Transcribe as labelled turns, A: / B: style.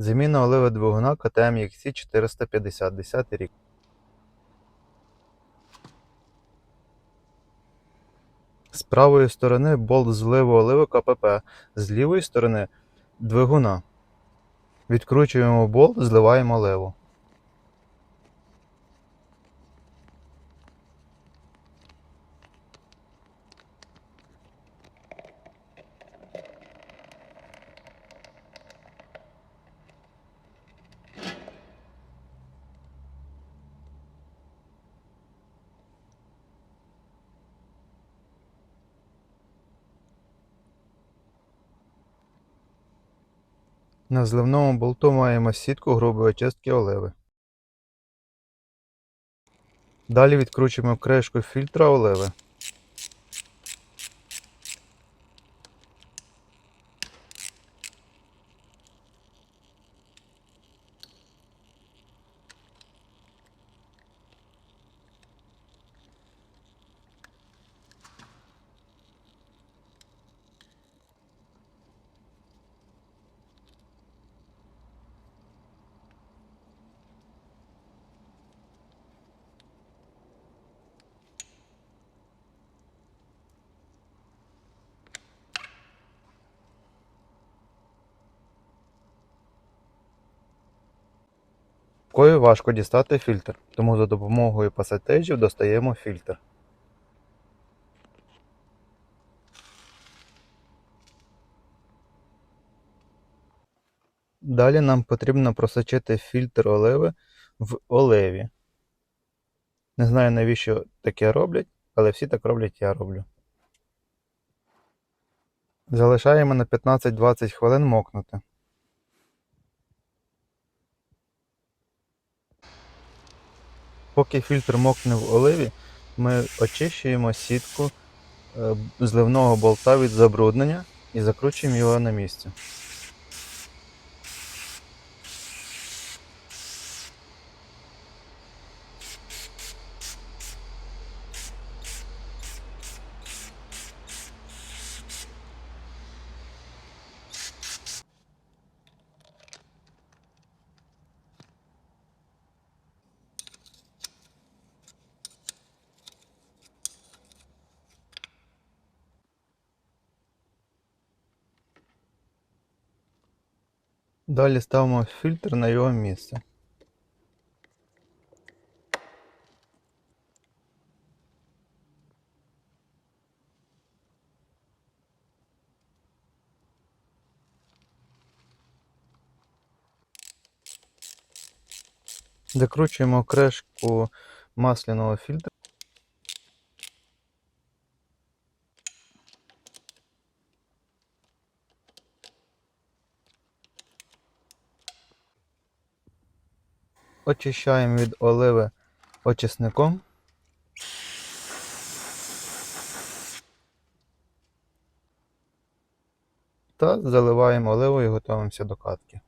A: Заміна оливи двигуна КТМ XC 450 10 рік. З правої сторони болт зливу оливи КПП, з лівої сторони двигуна. Відкручуємо болт, зливаємо оливу. На зливному болту маємо сітку грубої очистки оливи. Далі відкручуємо кришку фільтра оливи. Рукою важко дістати фільтр, тому за допомогою пасатежів достаємо фільтр. Далі нам потрібно просочити фільтр оливи в оливі. Не знаю навіщо таке роблять, але всі так роблять, я роблю. Залишаємо на 15-20 хвилин мокнути. Поки фільтр мокне в оливі, ми очищуємо сітку е, зливного болта від забруднення і закручуємо його на місце. Далі ставимо фільтр на його місце. Закручуємо кришку масляного фільтра. Очищаємо від оливи очисником. Та заливаємо оливою і готуємося до катки.